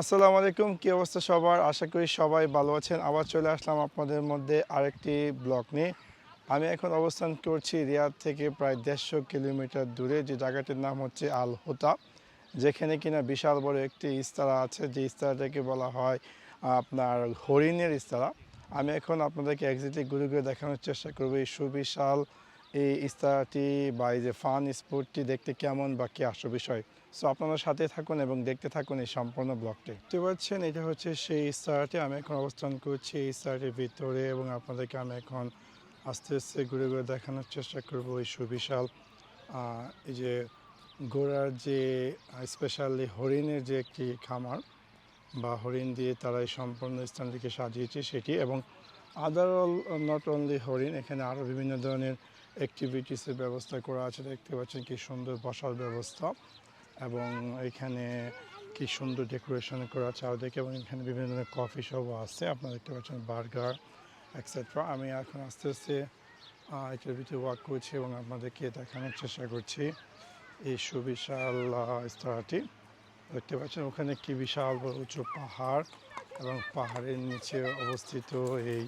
আসসালামু আলাইকুম, কী অবস্থা সবার? আশা করি সবাই ভালো আছেন। আবার চলে আসলাম আপনাদের মধ্যে আরেকটি ব্লগ নিয়ে। আমি এখন অবস্থান করছি রিয়াদ থেকে প্রায় দেড়শো কিলোমিটার দূরে, যে জায়গাটির নাম হচ্ছে আল হোতা, যেখানে কিনা বিশাল বড় একটি ইস্তারা আছে। যে ইস্তারাটাকে বলা হয় আপনার হরিণের ইস্তারা। আমি এখন আপনাদেরকে এক্সাক্টলি ঘুরে ঘুরে দেখানোর চেষ্টা করব। এই সুবিশাল এই ইস্তারাটি বা এই যে ফান স্পোর্টটি দেখতে কেমন বা কি আসল বিষয়? সো আপনারা সাথে থাকুন এবং দেখতে থাকুন এই সম্পূর্ণ ব্লগটি। দেখতে পাচ্ছেন, এটা হচ্ছে সেই ইস্তারাটি আমি এখন অবস্থান করছি এই ইস্তারাটির ভিতরে এবং আপনাদেরকে আমি এখন আস্তে আস্তে ঘুরে ঘুরে দেখানোর চেষ্টা করব এই সুবিশাল এই যে ঘোড়ার যে স্পেশালি হরিণের যে একটি খামার বা হরিণ দিয়ে তারা এই সম্পূর্ণ স্থানটিকে সাজিয়েছে সেটি এবং আদার অল নট অনলি হরিণ, এখানে আরও বিভিন্ন ধরনের অ্যাক্টিভিটিসের ব্যবস্থা করা আছে, দেখতে পাচ্ছেন কি সুন্দর বসার ব্যবস্থা এবং এখানে কি সুন্দর ডেকোরেশন করা আছে। দেখে এবং এখানে বিভিন্ন ধরনের কফি শপও আছে, আপনারা দেখতে পাচ্ছেন বার্গার এক্সেট্রা আমি এখন আস্তে আস্তে এটার ভিতরে ওয়াক করছি এবং আপনাদেরকে দেখানোর চেষ্টা করছি এই সুবিশাল স্তরাটি দেখতে পাচ্ছেন ওখানে কি বিশাল বড় উঁচু পাহাড় এবং পাহাড়ের নিচে অবস্থিত এই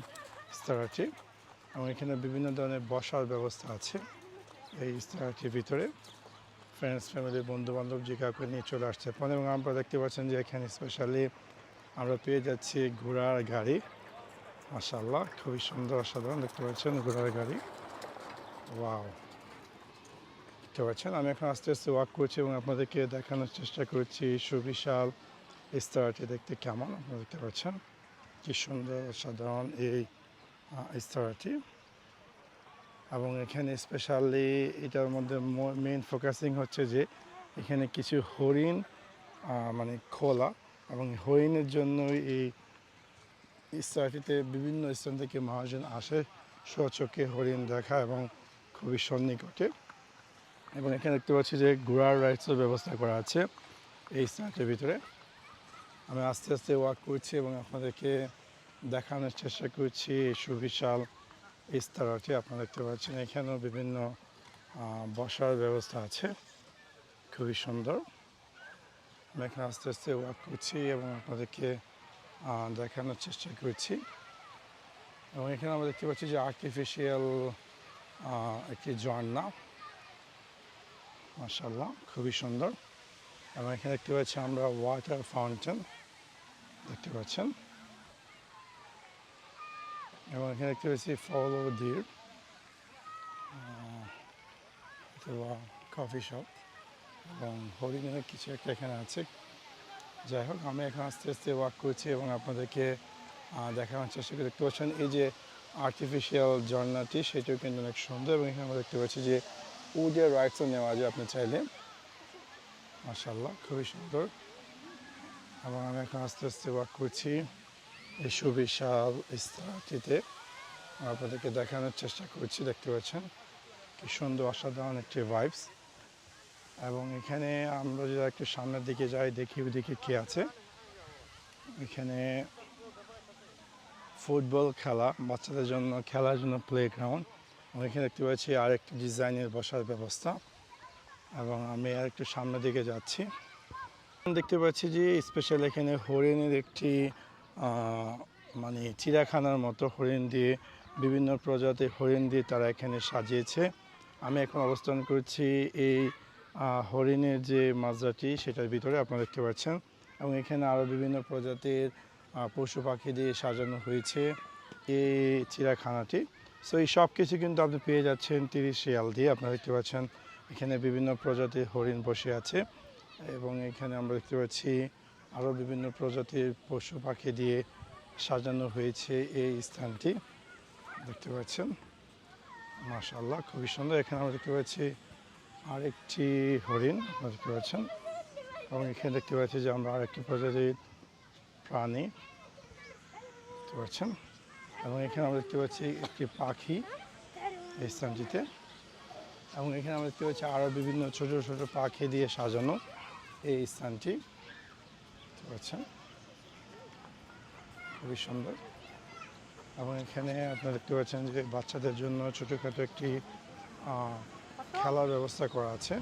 স্তরাটি এবং এখানে বিভিন্ন ধরনের বসার ব্যবস্থা আছে এই স্তরাটির ভিতরে। ফ্রেন্ডস ফ্যামিলি বন্ধু বান্ধব যে কাউকে নিয়ে চলে আসতে পারেন এবং আমরা দেখতে পাচ্ছেন যে এখানে স্পেশালি আমরা পেয়ে যাচ্ছি ঘোড়ার গাড়ি। মাসাল্লাহ খুবই সুন্দর, অসাধারণ দেখতে পাচ্ছেন ঘোড়ার গাড়ি। ওয়াও দেখতে পাচ্ছেন, আমি এখন আস্তে আস্তে ওয়াক করছি এবং আপনাদেরকে দেখানোর চেষ্টা করছি সুবিশাল ইস্তারাটি দেখতে কেমন। আপনারা দেখতে পাচ্ছেন কি সুন্দর, অসাধারণ এই আহ, ইস্তারাটি এবং এখানে স্পেশালি এটার মধ্যে মেন ফোকাসিং হচ্ছে যে এখানে কিছু হরিণ মানে খোলা এবং হরিণের জন্য এই ইস্তারাটিতে বিভিন্ন স্থান থেকে মহাজন আসে স্বচক্ষে হরিণ দেখা এবং খুবই সন্নিকটে। এবং এখানে দেখতে পাচ্ছি যে ঘোড়ার রাইডসের ব্যবস্থা করা আছে এই স্থানটির ভিতরে। আমি আস্তে আস্তে ওয়াক করছি এবং আপনাদেরকে দেখানোর চেষ্টা করছি সুবিশাল ইস্তারাটি আপনারা দেখতে পাচ্ছেন এখানেও বিভিন্ন বসার ব্যবস্থা আছে। খুবই সুন্দর। আমি এখানে আস্তে আস্তে ওয়াক করছি এবং আপনাদেরকে দেখানোর চেষ্টা করছি। এবং এখানে আমরা দেখতে পাচ্ছি যে আর্টিফিশিয়াল একটি ঝর্ণা। মাসাল্লাহ খুবই সুন্দর। এবং এখানে দেখতে পাচ্ছি আমরা ওয়াটার ফাউন্টেন দেখতে পাচ্ছেন? এবং এখানে দেখতে পাচ্ছি ফলো ডির কফি শপ এবং হরিণের কিছু একটা এখানে আছে। যাই হোক, আমি এখন আস্তে আস্তে ওয়াক করছি এবং আপনাদেরকে দেখানোর চেষ্টা করে। দেখতে পাচ্ছেন, এই যে আর্টিফিশিয়াল ঝর্ণাটি, সেটাও কিন্তু অনেক সুন্দর। এবং এখানে আমরা দেখতে পাচ্ছি যে উডের রাইডসও নেওয়া যায় আপনি চাইলে। মাসাল্লাহ খুবই সুন্দর। এবং আমি এখন আস্তে আস্তে ওয়াক করছি। এই সুবিশাল ইস্তারাটিতে আপনাদেরকে দেখানোর চেষ্টা করছি, দেখতে পাচ্ছেন? কি সুন্দর, অসাধারণ একটি ভাইবস এবং এখানে আমরা যদি একটু সামনের দিকে যাই, দেখি ওদিকে কে আছে। এখানে ফুটবল খেলা, বাচ্চাদের জন্য, খেলার জন্য প্লে গ্রাউন্ড এখানে দেখতে পাচ্ছি আরেকটি ডিজাইনের বসার ব্যবস্থা। এবং আমি আর একটু সামনের দিকে যাচ্ছি। দেখতে পাচ্ছি যে স্পেশাল এখানে হরিণের একটি মানে চিড়াখানার মতো হরিণ দিয়ে, বিভিন্ন প্রজাতির হরিণ দিয়ে তারা এখানে সাজিয়েছে। আমি এখন অবস্থান করছি এই হরিণের যে মাজরাটি সেটার ভিতরে আপনারা দেখতে পাচ্ছেন। এবং এখানে আরও বিভিন্ন প্রজাতির পশু পাখি দিয়ে সাজানো হয়েছে এই চিড়াখানাটি সো এই সব কিছু কিন্তু আপনি পেয়ে যাচ্ছেন তিরিশ রিয়াল দিয়ে। আপনারা দেখতে পাচ্ছেন এখানে বিভিন্ন প্রজাতির হরিণ বসে আছে। এবং এখানে আমরা দেখতে পাচ্ছি আরও বিভিন্ন প্রজাতির পশু পাখি দিয়ে সাজানো হয়েছে এই স্থানটি। দেখতে পাচ্ছেন? মাশাল্লাহ খুবই সুন্দর। এখানে আমরা দেখতে পাচ্ছি আরেকটি হরিণ, আপনারা দেখতে পাচ্ছেন? এবং এখানে দেখতে পাচ্ছি যে আমরা আরেকটি প্রজাতির প্রাণী। দেখতে পাচ্ছেন? এবং এখানে আমরা দেখতে পাচ্ছি একটি পাখি এই স্থানটিতে। এবং এখানে আমরা দেখতে পাচ্ছি আরও বিভিন্ন ছোট ছোট পাখি দিয়ে সাজানো এই স্থানটি। পাচ্ছেন খুবই সুন্দর। এবং এখানে আপনারা দেখতে পাচ্ছেন যে বাচ্চাদের জন্য ছোটোখাটো একটি খেলার ব্যবস্থা করা আছে।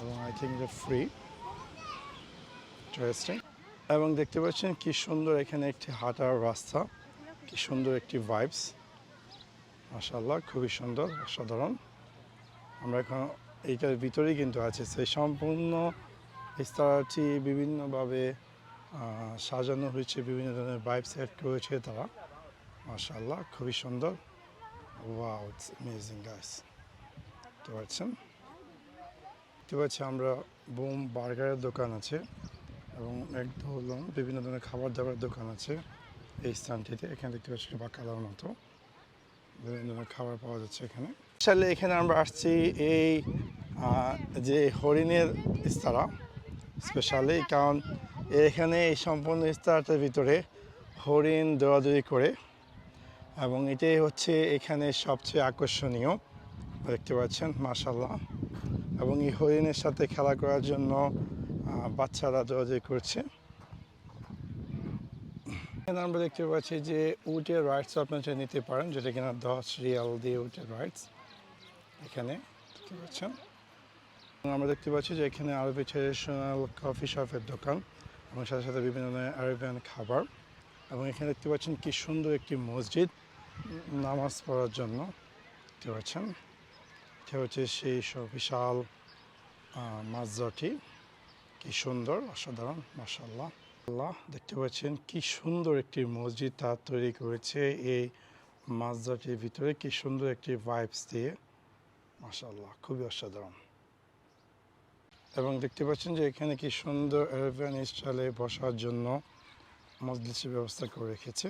এবং আই থিঙ্ক ফ্রি ইন্টারেস্টিং এবং দেখতে পাচ্ছেন কি সুন্দর এখানে একটি হাঁটার রাস্তা। কি সুন্দর একটি ভাইবস মাশাল্লাহ খুবই সুন্দর, অসাধারণ। আমরা এখন এইটার ভিতরেই কিন্তু আছে। সেই সম্পূর্ণ বিস্তারটি বিভিন্নভাবে সাজানো হয়েছে, বিভিন্ন ধরনের ভাইব সেট করেছে তারা। মাশাল্লাহ খুবই সুন্দর। ওয়াও ইটস অ্যামেজিং গাইস দেখতে পাচ্ছেন? দেখতে পাচ্ছি আমরা বুম বার্গারের দোকান আছে এবং একদম বিভিন্ন ধরনের খাবার দাবারের দোকান আছে এই স্থানটিতে। এখানে দেখতে পাচ্ছি বা বাকালার মতো। বিভিন্ন ধরনের খাবার পাওয়া যাচ্ছে এখানে। এখানে আমরা আসছি এই যে হরিণের ইস্তারা। স্পেশালি, কারণ এখানে এই সম্পূর্ণ ইস্তারাটার ভিতরে হরিণ দৌড়াদৌড়ি করে এবং এটাই হচ্ছে এখানে সবচেয়ে আকর্ষণীয়, দেখতে পাচ্ছেন মাশাল্লাহ এবং এই হরিণের সাথে খেলা করার জন্য বাচ্চারা দৌড়াদৌড়ি করছে। এখানে আমরা দেখতে পাচ্ছি যে উটের রাইডস আপনারা নিতে পারেন, যেটা কিনা দশ রিয়াল দিয়ে উটের রাইডস এখানে, দেখতে পাচ্ছেন। আমরা দেখতে পাচ্ছি যে এখানে আরবি ট্রেডিশনাল কফি শপের দোকান এবং সাথে সাথে বিভিন্ন ধরনের আরবিয়ান খাবার এবং এখানে দেখতে পাচ্ছেন কি সুন্দর একটি মসজিদ নামাজ পড়ার জন্য। দেখতে পাচ্ছেন, এটা হচ্ছে সেই বিশাল মাঝটি কি সুন্দর, অসাধারণ মাসাল্লাহ আল্লাহ, দেখতে পাচ্ছেন কি সুন্দর একটি মসজিদ তার তৈরি করেছে এই মাঝটির ভিতরে। কি সুন্দর একটি ভাইবস দিয়ে। মাসাল্লাহ খুবই অসাধারণ। এবং দেখতে পাচ্ছেন যে এখানে কি সুন্দর অ্যারাবিয়ান স্টাইলে বসার জন্য মজলিসের ব্যবস্থা করে রেখেছে।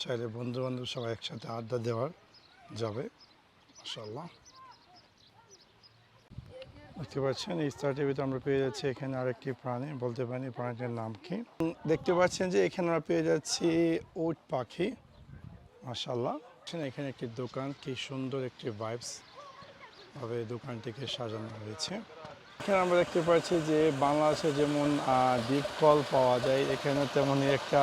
চাইলে বন্ধু বান্ধব সবাই একসাথে আড্ডা দেওয়ার যাবে মাসাল্লাহ দেখতে পাচ্ছেন, এই স্টারটির ভিতরে আমরা পেয়ে যাচ্ছি এখানে আরেকটি প্রাণী, বলতে পারি প্রাণীটির নাম কি? দেখতে পাচ্ছেন যে এখানে আমরা পেয়ে যাচ্ছি উট পাখি মাসাল্লাহ এখানে একটি দোকান, কি সুন্দর একটি ভাইবস ভাবে দোকানটিকে সাজানো হয়েছে। এখানে আমরা দেখতে পাচ্ছি যে বাংলাদেশে যেমন ডিপ কল পাওয়া যায়, এখানে তেমনই একটা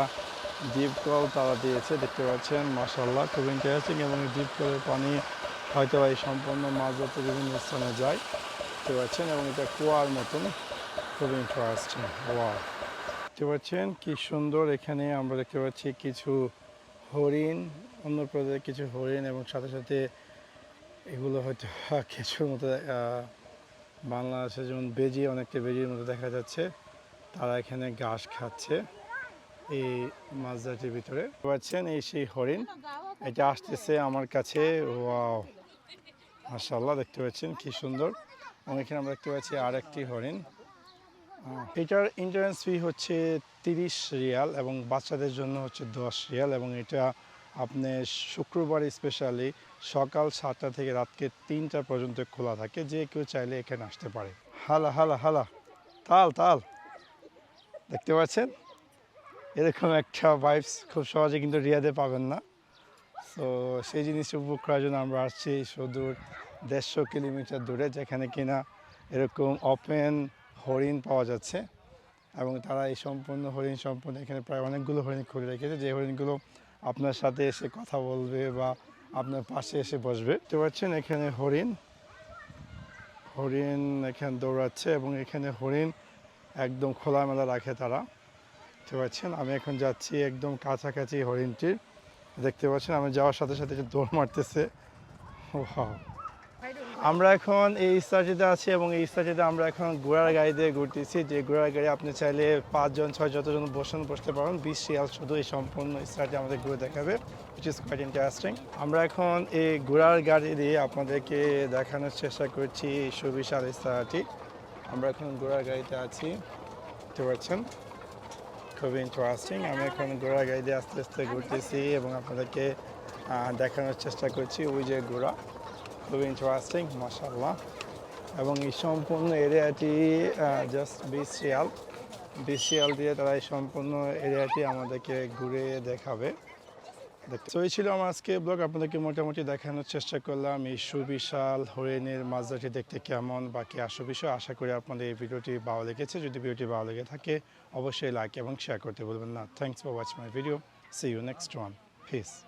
ডিপ কল তারা দিয়েছে, দেখতে পাচ্ছেন মাসাল্লাহ খুব ইন্টারেস্টিং এবং ডিপ কলের পানি হয়তো এই সম্পূর্ণ মাছ ধরতে বিভিন্ন স্থানে যায়, দেখতে পাচ্ছেন, এবং এটা কুয়ার মতন খুব ইন্টারেস্টিং ওয়া দেখতে পাচ্ছেন, কি সুন্দর, এখানে আমরা দেখতে পাচ্ছি কিছু হরিণ, অন্য প্রজাতির কিছু হরিণ, এবং সাথে সাথে এগুলো হয়তো, কিছুর মতো বাংলাদেশে যেমন বেজি, অনেকটা বেজির মতো দেখা যাচ্ছে, তারা এখানে ঘাস খাচ্ছে এই মাছদাটির ভিতরে। পাচ্ছেন এই সেই হরিণ, এটা আসতেছে আমার কাছে, ওয়াও মাশাল্লাহ দেখতে পাচ্ছেন কি সুন্দর। এখানে আমরা দেখতে পাচ্ছি আর একটি হরিণ এটার এন্ট্রান্স ফি হচ্ছে তিরিশ রিয়াল এবং বাচ্চাদের জন্য হচ্ছে দশ রিয়াল এবং এটা আপনি শুক্রবার স্পেশালি সকাল সাতটা থেকে রাতকে তিনটা পর্যন্ত খোলা থাকে, যে কেউ চাইলে এখানে আসতে পারে। হালা হালা হালা। তাল তাল। দেখতে পাচ্ছেন? এরকম একটা ভাইবস খুব সহজে কিন্তু রিয়াদে পাবেন না। তো সেই জিনিসটা উপভোগ করার জন্য আমরা আসছি সুদূর দেড়শো কিলোমিটার দূরে, যেখানে কিনা এরকম ওপেন হরিণ পাওয়া যাচ্ছে। এবং তারা এই সম্পূর্ণ হরিণ সম্পূর্ণ এখানে প্রায় অনেকগুলো হরিণ খুলে রেখেছে। যে হরিণগুলো আপনার সাথে এসে কথা বলবে বা আপনার পাশে এসে বসবে। দেখতে পাচ্ছেন এখানে হরিণ। হরিণ এখানে দৌড়াচ্ছে এবং এখানে হরিণ একদম খোলামেলা রাখে তারা। দেখতে পাচ্ছেন, আমি এখন যাচ্ছি একদম কাছাকাছি হরিণটির। দেখতে পাচ্ছেন, আমি যাওয়ার সাথে সাথে দৌড় মারতেছে। Wow! আমরা এখন এই স্টার্টিতে আছি এবং এই স্টার্টিতে আমরা এখন ঘোড়ার গাড়ি দিয়ে ঘুরতেছি। যে ঘোড়ার গাড়ি আপনি চাইলে পাঁচজন, ছয় যতজন বসেন, বসতে পারেন বিশ শিয়াল শুধু এই সম্পূর্ণ স্টার্টে আমাদের ঘুরে দেখাবে উইচ ইজ কোয়াইট ইন্টারেস্টিং আমরা এখন এই ঘোড়ার গাড়ি দিয়ে আপনাদেরকে দেখানোর চেষ্টা করছি সুবিশাল স্টারটি আমরা এখন ঘোড়ার গাড়িতে আছি, দেখতে পাচ্ছেন? খুবই ইন্টারেস্টিং আমি এখন ঘোড়ার গাড়ি দিয়ে আস্তে আস্তে ঘুরতেছি এবং আপনাদেরকে দেখানোর চেষ্টা করছি ওই যে ঘোড়া। খুবই ইন্টারেস্টিং মাসাল্লাহ এবং এই সম্পূর্ণ এরিয়াটি জাস্ট বিশ রিয়াল বিশ রিয়াল দিয়ে তারা এই সম্পূর্ণ এরিয়াটি আমাদেরকে ঘুরে দেখাবে। তো এই ছিল আমার আজকে ব্লগ আপনাদেরকে মোটামুটি দেখানোর চেষ্টা করলাম। এই সুবিশাল হরিণের মাঝদাটি দেখতে কেমন বাকি আসো বিষয়, আশা করি আপনাদের এই ভিডিওটি ভালো লেগেছে। যদি ভিডিওটি ভালো লেগে থাকে, অবশ্যই লাইক এবং শেয়ার করতে বলবেন না। Thanks for watch my video see you next one peace